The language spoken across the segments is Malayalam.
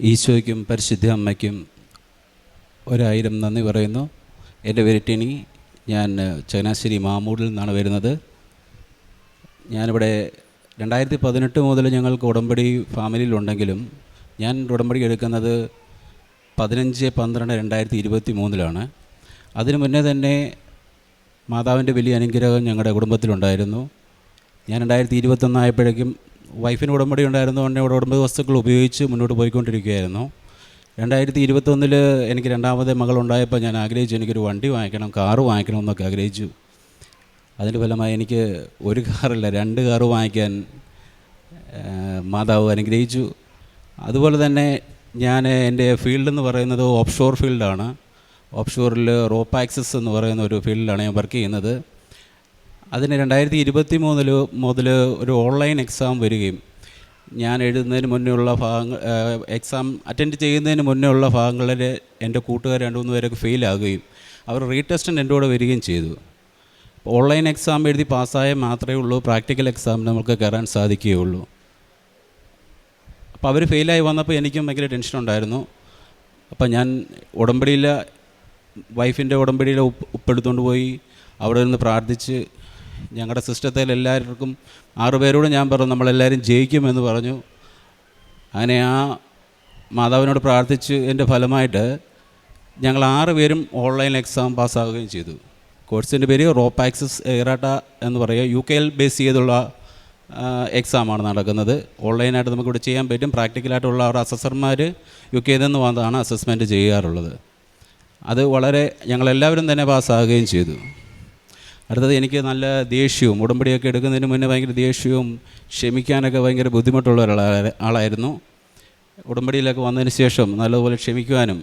ഈശോയ്ക്കും പരിശുദ്ധ അമ്മയ്ക്കും ഒരായിരം നന്ദി പറയുന്നു. എന്റെ പേര് ടിനി. ഞാൻ ചങ്ങനാശ്ശേരി മാമൂടിൽ നിന്നാണ് വരുന്നത്. ഞാനിവിടെ രണ്ടായിരത്തി പതിനെട്ട് മുതൽ ഞങ്ങൾക്ക് ഉടമ്പടി ഫാമിലിയിലുണ്ടെങ്കിലും ഞാൻ ഉടമ്പടി എടുക്കുന്നത് പതിനഞ്ച് പന്ത്രണ്ട് രണ്ടായിരത്തി ഇരുപത്തി മൂന്നിലാണ് അതിനു മുന്നേ തന്നെ മാതാവിന്റെ വലിയ അനുഗ്രഹം ഞങ്ങളുടെ കുടുംബത്തിലുണ്ടായിരുന്നു. ഞാൻ രണ്ടായിരത്തി ഇരുപത്തൊന്നായപ്പോഴേക്കും വൈഫിന് ഉടമ്പടി ഉണ്ടായിരുന്നതുകൊണ്ട് ഇവിടെ ഉടമ്പടി വസ്തുക്കൾ ഉപയോഗിച്ച് മുന്നോട്ട് പോയിക്കൊണ്ടിരിക്കുകയായിരുന്നു. രണ്ടായിരത്തി ഇരുപത്തൊന്നിൽ എനിക്ക് രണ്ടാമത്തെ മകളുണ്ടായപ്പോൾ ഞാൻ ആഗ്രഹിച്ചു എനിക്കൊരു വണ്ടി വാങ്ങിക്കണം കാറ് വാങ്ങിക്കണം എന്നൊക്കെ ആഗ്രഹിച്ചു. അതിന്റെ ഫലമായി എനിക്ക് ഒരു കാറല്ല രണ്ട് കാറ് വാങ്ങിക്കാൻ മാതാവ് അനുഗ്രഹിച്ചു. അതുപോലെ തന്നെ ഞാൻ എന്റെ ഫീൽഡ് എന്ന് പറയുന്നത് ഓഫ്ഷോർ ഫീൽഡാണ്. ഓഫ്ഷോറിൽ റോപ്പ് ആക്സസ് എന്ന് പറയുന്ന ഒരു ഫീൽഡിലാണ് ഞാൻ വർക്ക് ചെയ്യുന്നത്. അതിന് രണ്ടായിരത്തി ഇരുപത്തി മൂന്നിൽ മുതൽ ഒരു ഓൺലൈൻ എക്സാം വരികയും ഞാൻ എഴുതുന്നതിന് മുന്നേ ഉള്ള ഭാഗങ്ങൾ എക്സാം അറ്റൻഡ് ചെയ്യുന്നതിന് മുന്നേ ഉള്ള ഭാഗങ്ങളിൽ എന്റെ കൂട്ടുകാർ രണ്ടു മൂന്ന് പേരൊക്കെ ഫെയിലാകുകയും അവർ റീടെസ്റ്റിന് എന്റെ കൂടെ വരികയും ചെയ്തു. ഓൺലൈൻ എക്സാം എഴുതി പാസ്സായാൽ മാത്രമേ ഉള്ളൂ പ്രാക്ടിക്കൽ എക്സാം നമുക്ക് കയറാൻ സാധിക്കുകയുള്ളൂ. അപ്പോൾ അവർ ഫെയിലായി വന്നപ്പോൾ എനിക്കും ഭയങ്കര ടെൻഷൻ ഉണ്ടായിരുന്നു അപ്പം ഞാൻ ഉടമ്പടിയിലെ വൈഫിന്റെ ഉടമ്പടിയിലെ ഉപ്പ് ഉപ്പെടുത്തുകൊണ്ട് പോയി അവിടെ നിന്ന് പ്രാർത്ഥിച്ച് ഞങ്ങളുടെ സിസ്റ്റത്തിൽ എല്ലാവർക്കും ആറുപേരോട് ഞാൻ പറഞ്ഞു നമ്മളെല്ലാവരും ജയിക്കുമെന്ന് പറഞ്ഞു. അങ്ങനെ ആ മാതാവിനോട് പ്രാർത്ഥിച്ച് എന്റെ ഫലമായിട്ട് ഞങ്ങൾ ആറ് പേരും ഓൺലൈൻ എക്സാം പാസ്സാവുകയും ചെയ്തു. കോഴ്സിന്റെ പേര് റോപ്പ് ആക്സസ് എറാട്ട എന്ന് പറയുക. യു കെയിൽ ബേസ് ചെയ്തുള്ള എക്സാമാണ് നടക്കുന്നത്. ഓൺലൈനായിട്ട് നമുക്കിവിടെ ചെയ്യാൻ പറ്റും. പ്രാക്ടിക്കലായിട്ടുള്ള അവരുടെ അസസർമാർ യു കെയിൽ നിന്ന് വന്നതാണ് അസസ്മെന്റ് ചെയ്യാറുള്ളത്. അത് വളരെ ഞങ്ങളെല്ലാവരും തന്നെ പാസ്സാകുകയും ചെയ്തു. അടുത്തത് എനിക്ക് നല്ല ദേഷ്യവും ഉടമ്പടിയൊക്കെ എടുക്കുന്നതിന് മുന്നേ ഭയങ്കര ദേഷ്യവും ക്ഷമിക്കാനൊക്കെ ഭയങ്കര ബുദ്ധിമുട്ടുള്ള ഒരാളാ ആളായിരുന്നു. ഉടമ്പടിയിലൊക്കെ വന്നതിന് ശേഷം നല്ലതുപോലെ ക്ഷമിക്കുവാനും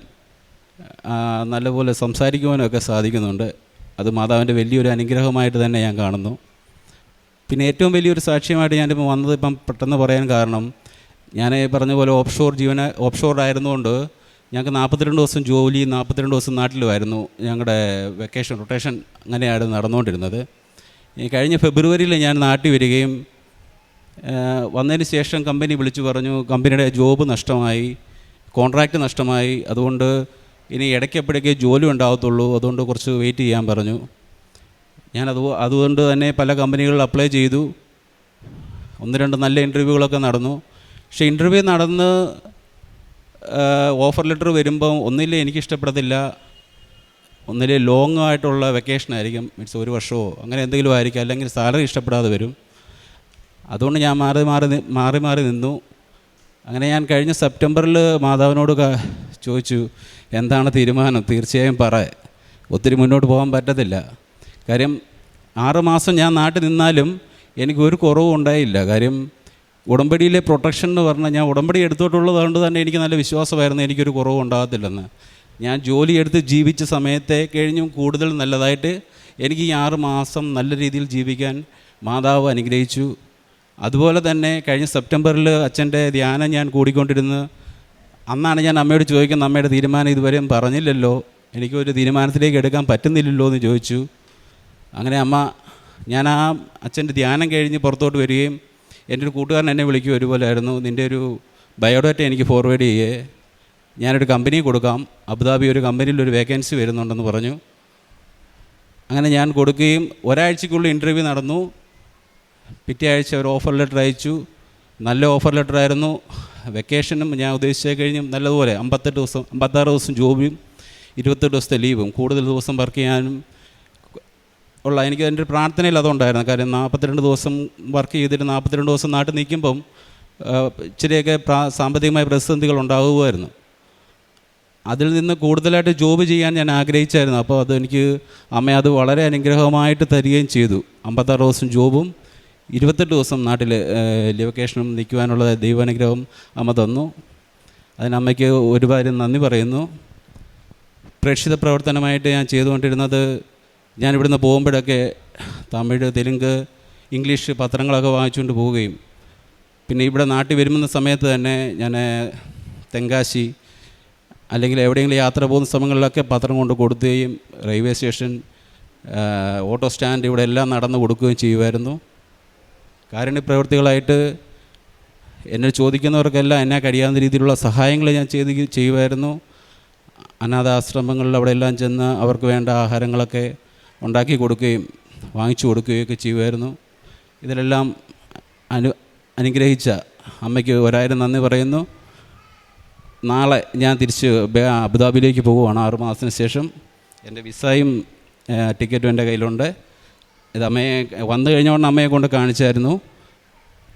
നല്ലപോലെ സംസാരിക്കുവാനും ഒക്കെ സാധിക്കുന്നുണ്ട്. അത് മാതാവിന്റെ വലിയൊരു അനുഗ്രഹമായിട്ട് തന്നെ ഞാൻ കാണുന്നു. പിന്നെ ഏറ്റവും വലിയൊരു സാക്ഷ്യമായിട്ട് ഞാനിപ്പോൾ വന്നത് ഇപ്പം പെട്ടെന്ന് പറയാൻ കാരണം ഞാൻ പറഞ്ഞ പോലെ ഓപ്ഷോർ ജീവന ഓപ്ഷോർ ആയിരുന്നുകൊണ്ട് ഞങ്ങൾക്ക് നാൽപ്പത്തിരണ്ട് ദിവസം ജോലി നാൽപ്പത്തിരണ്ട് ദിവസം നാട്ടിലുമായിരുന്നു. ഞങ്ങളുടെ വെക്കേഷൻ റൊട്ടേഷൻ അങ്ങനെയായിരുന്നു നടന്നുകൊണ്ടിരുന്നത്. കഴിഞ്ഞ ഫെബ്രുവരിയിൽ ഞാൻ നാട്ടിൽ വരികയും വന്നതിന് ശേഷം കമ്പനി വിളിച്ചു പറഞ്ഞു കമ്പനിയുടെ ജോബ് നഷ്ടമായി കോൺട്രാക്റ്റ് നഷ്ടമായി. അതുകൊണ്ട് ഇനി ഇടയ്ക്കെപ്പോഴേക്കേ ജോലി ഉണ്ടാകത്തുള്ളൂ. അതുകൊണ്ട് കുറച്ച് വെയിറ്റ് ചെയ്യാൻ പറഞ്ഞു. ഞാൻ അത് അതുകൊണ്ട് തന്നെ പല കമ്പനികളിൽ അപ്ലൈ ചെയ്തു. ഒന്ന് രണ്ട് നല്ല ഇന്റർവ്യൂകളൊക്കെ നടന്നു. പക്ഷേ ഇന്റർവ്യൂ നടന്ന് ഓഫർ ലെറ്റർ വരുമ്പം ഒന്നില്ലേ എനിക്ക് ഇഷ്ടപ്പെടത്തില്ല ഒന്നിലെ ലോങ് ആയിട്ടുള്ള വെക്കേഷൻ ആയിരിക്കും. മീൻസ് ഒരു വർഷമോ അങ്ങനെ എന്തെങ്കിലും ആയിരിക്കും. അല്ലെങ്കിൽ സാലറി ഇഷ്ടപ്പെടാതെ വരും. അതുകൊണ്ട് ഞാൻ മാറി മാറി മാറി മാറി നിന്നു. അങ്ങനെ ഞാൻ കഴിഞ്ഞ സെപ്റ്റംബറിൽ മാതാവിനോട് ചോദിച്ചു എന്താണ് തീരുമാനം? തീർച്ചയായും പറ. ഒത്തിരി മുന്നോട്ട് പോകാൻ പറ്റത്തില്ല. കാര്യം ആറ് മാസം ഞാൻ നാട്ടിൽ നിന്നാലും എനിക്ക് ഒരു കുറവും ഉണ്ടായില്ല. കാര്യം ഉടമ്പടിയിലെ പ്രൊട്ടക്ഷൻ എന്ന് പറഞ്ഞാൽ ഞാൻ ഉടമ്പടി എടുത്തോട്ടുള്ളത് കൊണ്ട് തന്നെ എനിക്ക് നല്ല വിശ്വാസമായിരുന്നു എനിക്കൊരു കുറവ് ഉണ്ടാകത്തില്ലെന്ന്. ഞാൻ ജോലി എടുത്ത് ജീവിച്ച സമയത്തെ കഴിഞ്ഞും കൂടുതൽ നല്ലതായിട്ട് എനിക്ക് ഈ ആറ് മാസം നല്ല രീതിയിൽ ജീവിക്കാൻ മാതാവ് അനുഗ്രഹിച്ചു. അതുപോലെ തന്നെ കഴിഞ്ഞ സെപ്റ്റംബറിൽ അച്ഛന്റെ ധ്യാനം ഞാൻ കൂടിക്കൊണ്ടിരുന്ന്. അന്നാണ് ഞാൻ അമ്മയോട് ചോദിക്കുന്നത് അമ്മയുടെ തീരുമാനം ഇതുവരെയും പറഞ്ഞില്ലല്ലോ. എനിക്കൊരു തീരുമാനത്തിലേക്ക് എടുക്കാൻ പറ്റുന്നില്ലല്ലോ എന്ന് ചോദിച്ചു. അങ്ങനെ അമ്മ ഞാൻ ആ അച്ഛന്റെ ധ്യാനം കഴിഞ്ഞ് പുറത്തോട്ട് വരികയും എന്റെ ഒരു കൂട്ടുകാരൻ എന്നെ വിളിക്കും ഒരുപോലെയായിരുന്നു. നിന്റെ ഒരു ബയോഡാറ്റ എനിക്ക് ഫോർവേഡ് ചെയ്യേ. ഞാനൊരു കമ്പനി കൊടുക്കാം. അബുദാബി ഒരു കമ്പനിയിൽ ഒരു വേക്കൻസി വരുന്നുണ്ടെന്ന് പറഞ്ഞു. അങ്ങനെ ഞാൻ കൊടുക്കുകയും ഒരാഴ്ചക്കുള്ളിൽ ഇന്റർവ്യൂ നടന്നു. പിറ്റേ ആഴ്ച ഒരു ഓഫർ ലെറ്റർ അയച്ചു. നല്ല ഓഫർ ലെറ്റർ ആയിരുന്നു. വെക്കേഷനും ഞാൻ ഉദ്ദേശിച്ച കഴിഞ്ഞു നല്ലതുപോലെ അമ്പത്തെട്ട് ദിവസം അമ്പത്താറ് ദിവസം ജോബിയും ഇരുപത്തെട്ട് ദിവസത്തെ ലീവും കൂടുതൽ ദിവസം വർക്ക് ചെയ്യാനും ഉള്ള എനിക്ക് എന്റെ ഒരു പ്രാർത്ഥനയിൽ അതുണ്ടായിരുന്നു. കാര്യം നാൽപ്പത്തിരണ്ട് ദിവസം വർക്ക് ചെയ്തിട്ട് നാൽപ്പത്തിരണ്ട് ദിവസം നാട്ടിൽ നിൽക്കുമ്പം ഇച്ചിരിയൊക്കെ പ്രാ സാമ്പത്തികമായ പ്രതിസന്ധികൾ ഉണ്ടാകുമായിരുന്നു അതിൽ നിന്ന് കൂടുതലായിട്ട് ജോബ് ചെയ്യാൻ ഞാൻ ആഗ്രഹിച്ചായിരുന്നു. അപ്പോൾ അതെനിക്ക് അമ്മ അത് വളരെ അനുഗ്രഹമായിട്ട് തരികയും ചെയ്തു. അമ്പത്താറ് ദിവസം ജോബും ഇരുപത്തെട്ട് ദിവസം നാട്ടിൽ ലൊക്കേഷനും നിൽക്കുവാനുള്ള ദൈവാനുഗ്രഹം അമ്മ തന്നു. അതിനമ്മയ്ക്ക് ഒരുപാട് നന്ദി പറയുന്നു. പ്രേക്ഷിത പ്രവർത്തനമായിട്ട് ഞാൻ ചെയ്തുകൊണ്ടിരുന്നത് ഞാൻ ഇവിടുന്ന് പോകുമ്പോഴൊക്കെ തമിഴ് തെലുങ്ക് ഇംഗ്ലീഷ് പത്രങ്ങളൊക്കെ വാങ്ങിച്ചുകൊണ്ട് പോവുകയും. പിന്നെ ഇവിടെ നാട്ടിൽ വരുമെന്ന സമയത്ത് തന്നെ ഞാൻ തെങ്കാശി അല്ലെങ്കിൽ എവിടെയെങ്കിലും യാത്ര പോകുന്ന സമയങ്ങളിലൊക്കെ പത്രം കൊണ്ട് കൊടുക്കുകയും റെയിൽവേ സ്റ്റേഷൻ ഓട്ടോ സ്റ്റാൻഡ് ഇവിടെ എല്ലാം നടന്നു കൊടുക്കുകയും ചെയ്യുമായിരുന്നു. കാരുണ്യ പ്രവൃത്തികളായിട്ട് എന്നെ ചോദിക്കുന്നവർക്കെല്ലാം എന്നെ കഴിയാവുന്ന രീതിയിലുള്ള സഹായങ്ങൾ ഞാൻ ചെയ്ത് ചെയ്യുമായിരുന്നു. അനാഥാശ്രമങ്ങളിൽ അവിടെ എല്ലാം ചെന്ന് അവർക്ക് വേണ്ട ആഹാരങ്ങളൊക്കെ ഉണ്ടാക്കി കൊടുക്കുകയും വാങ്ങിച്ചു കൊടുക്കുകയൊക്കെ ചെയ്യുമായിരുന്നു. ഇതിലെല്ലാം അനു അനുഗ്രഹിച്ച അമ്മയ്ക്ക് ഒരായിരം നന്ദി പറയുന്നു. നാളെ ഞാൻ തിരിച്ച് അബുദാബിയിലേക്ക് പോവുകയാണ് ആറ് മാസത്തിന് ശേഷം. എന്റെ വിസയും ടിക്കറ്റും എന്റെ കയ്യിലുണ്ട്. ഇത് അമ്മയെ വന്നു കഴിഞ്ഞുകൊണ്ട് അമ്മയെ കൊണ്ട് കാണിച്ചായിരുന്നു.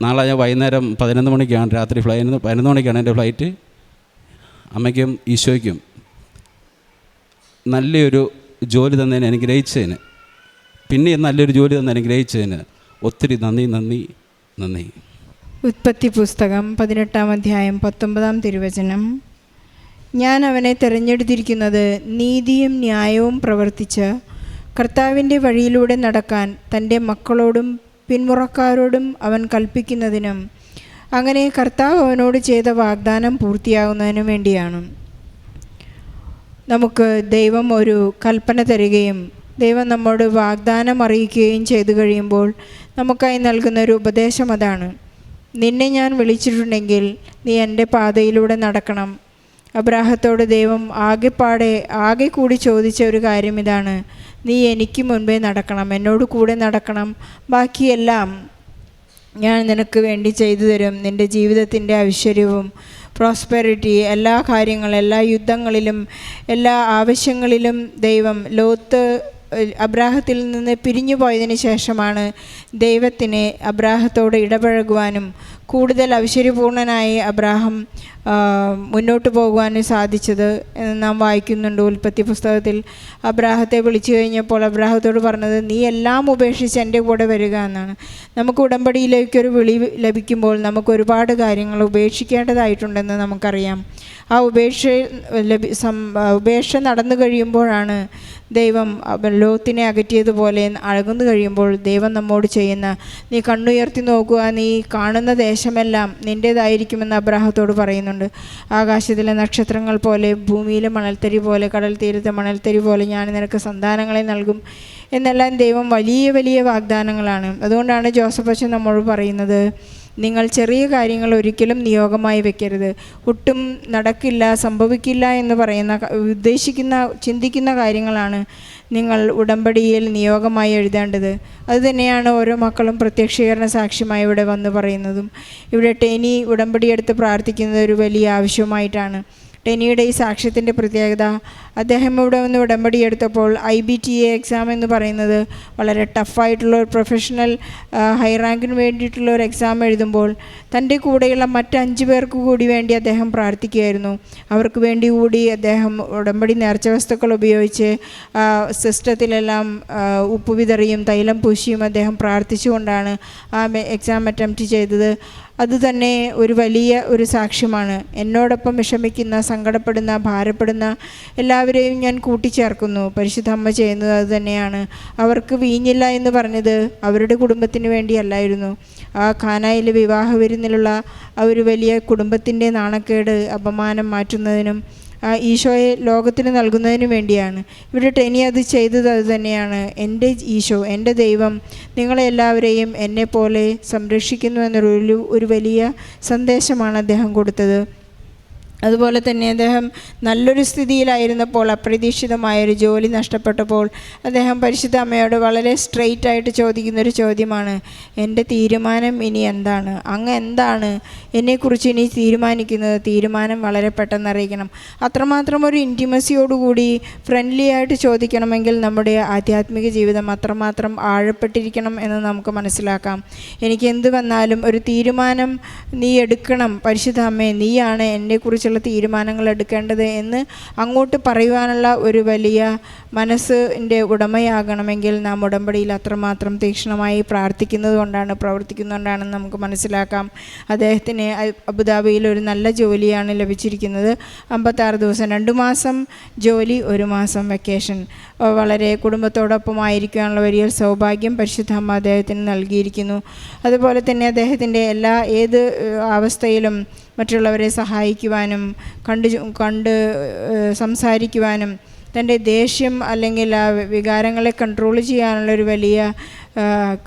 നാളെ ഞാൻ വൈകുന്നേരം പതിനൊന്ന് മണിക്കാണ് രാത്രി ഫ്ലൈറ്റ് പതിനൊന്ന് മണിക്കാണ് എന്റെ ഫ്ലൈറ്റ്. അമ്മയ്ക്കും ഈശോയ്ക്കും നല്ലൊരു ജോലി തന്നതിന് അനുഗ്രഹിച്ചതിന്. പിന്നെ നല്ലൊരു ജോലി തന്നെ അനുഗ്രഹിച്ചതിന് ഒത്തിരി നന്ദി നന്ദി നന്ദി. ഉത്പത്തി പുസ്തകം പതിനെട്ടാം അധ്യായം പത്തൊമ്പതാം തിരുവചനം. ഞാൻ അവനെ തിരഞ്ഞെടുത്തിരിക്കുന്നത് നീതിയും ന്യായവും പ്രവർത്തിച്ച് കർത്താവിന്റെ വഴിയിലൂടെ നടക്കാൻ തന്റെ മക്കളോടും പിന്മുറക്കാരോടും അവൻ കൽപ്പിക്കുന്നതിനും അങ്ങനെ കർത്താവ് അവനോട് ചെയ്ത വാഗ്ദാനം പൂർത്തിയാകുന്നതിനും വേണ്ടിയാണ്. നമുക്ക് ദൈവം ഒരു കൽപ്പന തരികയും ദൈവം നമ്മോട് വാഗ്ദാനം അറിയിക്കുകയും ചെയ്തു കഴിയുമ്പോൾ നമുക്കായി നൽകുന്ന ഒരു ഉപദേശം അതാണ്. നിന്നെ ഞാൻ വിളിച്ചിട്ടുണ്ടെങ്കിൽ നീ എന്റെ പാതയിലൂടെ നടക്കണം. അബ്രാഹത്തോട് ദൈവം ആകെപ്പാടെ ആകെ കൂടി ചോദിച്ച ഒരു കാര്യം ഇതാണ്. നീ എനിക്ക് മുൻപേ നടക്കണം എന്നോട് കൂടെ നടക്കണം ബാക്കിയെല്ലാം ഞാൻ നിനക്ക് വേണ്ടി ചെയ്തു തരും. നിന്റെ ജീവിതത്തിന്റെ ഐശ്വര്യവും പ്രോസ്പെറിറ്റി എല്ലാ കാര്യങ്ങളും എല്ലാ യുദ്ധങ്ങളിലും എല്ലാ ആവശ്യങ്ങളിലും ദൈവം ലോത്ത് അബ്രാഹത്തിൽ നിന്ന് പിരിഞ്ഞു പോയതിന് ശേഷമാണ് ദൈവത്തിന് അബ്രാഹത്തോട് ഇടപഴകുവാനും കൂടുതൽ ഐശ്വര്യപൂർണനായി അബ്രാഹം മുന്നോട്ട് പോകുവാനും സാധിച്ചത് എന്ന് നാം വായിക്കുന്നുണ്ട് ഉൽപ്പത്തി പുസ്തകത്തിൽ. അബ്രാഹത്തെ വിളിച്ചു കഴിഞ്ഞപ്പോൾ അബ്രാഹത്തോട് പറഞ്ഞത് നീ എല്ലാം ഉപേക്ഷിച്ച് എന്റെ കൂടെ വരിക എന്നാണ്. നമുക്ക് ഉടമ്പടിയിലേക്കൊരു വിളി ലഭിക്കുമ്പോൾ നമുക്ക് ഒരുപാട് കാര്യങ്ങൾ ഉപേക്ഷിക്കേണ്ടതായിട്ടുണ്ടെന്ന് നമുക്കറിയാം. ആ ഉപേക്ഷ ലഭി സം ഉപേക്ഷ നടന്നു കഴിയുമ്പോഴാണ് ദൈവം ലോകത്തിനെ അകറ്റിയതുപോലെ അഴകുന്നു കഴിയുമ്പോൾ ദൈവം നമ്മോട് ചെയ്യുന്ന നീ കണ്ണുയർത്തി നോക്കുക നീ കാണുന്ന ദേശമെല്ലാം നിന്റേതായിരിക്കുമെന്ന് അബ്രാഹത്തോട് പറയുന്നുണ്ട് ആകാശത്തിലെ നക്ഷത്രങ്ങൾ പോലെ ഭൂമിയിലെ മണൽത്തരി പോലെ കടൽ തീരത്തെ മണൽത്തരി പോലെ ഞാൻ നിനക്ക് സന്താനങ്ങളെ നൽകും. എന്നെല്ലാം ദൈവം വലിയ വലിയ വാഗ്ദാനങ്ങളാണ്. അതുകൊണ്ടാണ് ജോസഫ് അച്ഛൻ നമ്മോട് പറയുന്നത് നിങ്ങൾ ചെറിയ കാര്യങ്ങൾ ഒരിക്കലും നിയോഗമായി വെക്കരുത്. ഒട്ടും നടക്കില്ല സംഭവിക്കില്ല എന്ന് പറയുന്ന ഉദ്ദേശിക്കുന്ന ചിന്തിക്കുന്ന കാര്യങ്ങളാണ് നിങ്ങൾ ഉടമ്പടിയിൽ നിയോഗമായി എഴുതേണ്ടത്. അതുതന്നെയാണ് ഓരോ മക്കളും പ്രത്യക്ഷീകരണ സാക്ഷ്യമായി ഇവിടെ വന്ന് പറയുന്നതും. ഇവിടെ ടെനി ഉടമ്പടിയെടുത്ത് പ്രാർത്ഥിക്കുന്നത് ഒരു വലിയ ആവശ്യമായിട്ടാണ് ടെനിയുടെ ഈ സാക്ഷ്യത്തിന്റെ പ്രത്യേകത. അദ്ദേഹം ഇവിടെ വന്ന് ഉടമ്പടി എടുത്തപ്പോൾ I B T A exam എന്ന് പറയുന്നത് വളരെ ടഫായിട്ടുള്ള ഒരു പ്രൊഫഷണൽ ഹൈ റാങ്കിന് വേണ്ടിയിട്ടുള്ള ഒരു എക്സാം എഴുതുമ്പോൾ തന്റെ കൂടെയുള്ള മറ്റ് അഞ്ച് പേർക്ക് കൂടി വേണ്ടി അദ്ദേഹം പ്രാർത്ഥിക്കുകയായിരുന്നു. അവർക്ക് വേണ്ടി കൂടി അദ്ദേഹം ഉടമ്പടി നേർച്ച വസ്തുക്കൾ ഉപയോഗിച്ച് സിസ്റ്റത്തിലെല്ലാം ഉപ്പ് വിതറിയും തൈലം പൂശിയും അദ്ദേഹം പ്രാർത്ഥിച്ചുകൊണ്ടാണ് ആ എക്സാം അറ്റംപ്റ്റ് ചെയ്തത്. അത് തന്നെ ഒരു വലിയ ഒരു സാക്ഷ്യമാണ്. എന്നോടൊപ്പം വിഷമിക്കുന്ന സങ്കടപ്പെടുന്ന ഭാരപ്പെടുന്ന എല്ലാവരെയും ഞാൻ കൂട്ടിച്ചേർക്കുന്നു. പരിശുദ്ധ അമ്മ ചെയ്യുന്നത് അത് തന്നെയാണ് അവർക്ക് വീഞ്ഞില്ല എന്ന് പറഞ്ഞത് അവരുടെ കുടുംബത്തിന് വേണ്ടിയല്ലായിരുന്നു. ആ ഖാനായിലെ വിവാഹ വിരുന്നിലുള്ള ആ ഒരു വലിയ കുടുംബത്തിന്റെ നാണക്കേട് അപമാനം മാറ്റുന്നതിനും ഈശോയെ ലോകത്തിന് നൽകുന്നതിന് വേണ്ടിയാണ്. ഇവിടെ ടെനി അത് ചെയ്തത് അത് തന്നെയാണ്. എന്റെ ഈശോ എന്റെ ദൈവം നിങ്ങളെല്ലാവരെയും പോലെ സംരക്ഷിക്കുന്നു എന്നൊരു ഒരു വലിയ സന്ദേശമാണ് അദ്ദേഹം കൊടുത്തത്. അതുപോലെ തന്നെ അദ്ദേഹം നല്ലൊരു സ്ഥിതിയിലായിരുന്നപ്പോൾ അപ്രതീക്ഷിതമായൊരു ജോലി നഷ്ടപ്പെട്ടപ്പോൾ അദ്ദേഹം പരിശുദ്ധ അമ്മയോട് വളരെ സ്ട്രെയിറ്റ് ആയിട്ട് ചോദിക്കുന്നൊരു ചോദ്യമാണ് എന്റെ തീരുമാനം ഇനി എന്താണ്? അങ്ങ് എന്താണ് എന്നെക്കുറിച്ച് ഇനി തീരുമാനിക്കുന്നത്? തീരുമാനം വളരെ പെട്ടെന്ന് അറിയിക്കണം. അത്രമാത്രം ഒരു ഇന്റിമസിയോടുകൂടി ഫ്രണ്ട്ലി ആയിട്ട് ചോദിക്കണമെങ്കിൽ നമ്മുടെ ആധ്യാത്മിക ജീവിതം അത്രമാത്രം ആഴപ്പെട്ടിരിക്കണം എന്ന് നമുക്ക് മനസ്സിലാക്കാം. എനിക്ക് എന്ത് വന്നാലും ഒരു തീരുമാനം നീ എടുക്കണം. പരിശുദ്ധ അമ്മേ നീയാണ് എന്നെക്കുറിച്ചുള്ള തീരുമാനങ്ങൾ എടുക്കേണ്ടത് എന്ന് അങ്ങോട്ട് പറയുവാനുള്ള ഒരു വലിയ മനസ്സിന്റെ ഉടമയാകണമെങ്കിൽ നാം ഉടമ്പടിയിൽ അത്രമാത്രം തീക്ഷണമായി പ്രാർത്ഥിക്കുന്നത് കൊണ്ടാണ് പ്രവർത്തിക്കുന്നതുകൊണ്ടാണെന്ന് നമുക്ക് മനസ്സിലാക്കാം. അദ്ദേഹത്തിന് അബുദാബിയിൽ ഒരു നല്ല ജോലിയാണ് ലഭിച്ചിരിക്കുന്നത്. അമ്പത്താറ് ദിവസം രണ്ട് മാസം ജോലി ഒരു മാസം വെക്കേഷൻ. വളരെ കുടുംബത്തോടൊപ്പം ആയിരിക്കാനുള്ള വലിയ സൗഭാഗ്യം പരിശുദ്ധ അമ്മ അദ്ദേഹത്തിന് നൽകിയിരിക്കുന്നു. അതുപോലെ തന്നെ അദ്ദേഹത്തിന്റെ എല്ലാ ഏത് അവസ്ഥയിലും മറ്റുള്ളവരെ സഹായിക്കുവാനും കണ്ട് കണ്ട് സംസാരിക്കുവാനും തന്റെ ദേഷ്യം അല്ലെങ്കിൽ ആ വികാരങ്ങളെ കൺട്രോൾ ചെയ്യാനുള്ള ഒരു വലിയ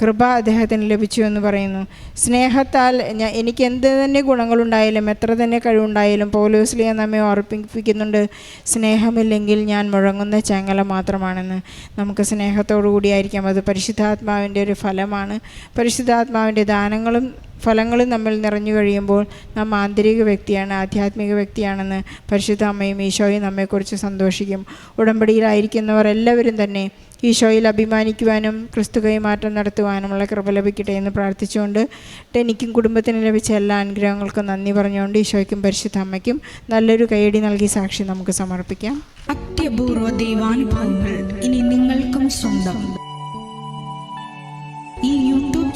കൃപ അദ്ദേഹത്തിന് ലഭിച്ചു എന്ന് പറയുന്നു. സ്നേഹത്താൽ ഞാൻ എനിക്ക് എന്ത് തന്നെ ഗുണങ്ങളുണ്ടായാലും എത്ര തന്നെ കഴിവുണ്ടായാലും പോലീസിലെ നമ്മെ ഓർപ്പിപ്പിക്കുന്നുണ്ട്. സ്നേഹമില്ലെങ്കിൽ ഞാൻ മുഴങ്ങുന്ന ചങ്ങല മാത്രമാണെന്ന്. നമുക്ക് സ്നേഹത്തോടു കൂടിയായിരിക്കാം അത് പരിശുദ്ധാത്മാവിന്റെ ഒരു ഫലമാണ്. പരിശുദ്ധാത്മാവിന്റെ ദാനങ്ങളും ഫലങ്ങളും നമ്മൾ നിറഞ്ഞു കഴിയുമ്പോൾ നാം ആന്തരിക വ്യക്തിയാണ് ആധ്യാത്മിക വ്യക്തിയാണെന്ന് പരിശുദ്ധ അമ്മയും ഈശോയും നമ്മെക്കുറിച്ച് സന്തോഷിക്കും. ഉടമ്പടിയിലായിരിക്കുന്നവർ എല്ലാവരും തന്നെ ഈശോയിൽ അഭിമാനിക്കുവാനും ക്രിസ്തു കൈമാറ്റം നടത്തുവാനുമുള്ള കൃപ ലഭിക്കട്ടെ എന്ന് പ്രാർത്ഥിച്ചുകൊണ്ട് എനിക്കും കുടുംബത്തിന് ലഭിച്ച എല്ലാ അനുഗ്രഹങ്ങൾക്കും നന്ദി പറഞ്ഞുകൊണ്ട് ഈശോയ്ക്കും പരിശുദ്ധ അമ്മയ്ക്കും നല്ലൊരു കൈയടി നൽകി സാക്ഷി നമുക്ക് സമർപ്പിക്കാം. അത്യപൂർവ ദൈവാനുഭവങ്ങൾ ഇനി നിങ്ങൾക്കും സ്വന്തം.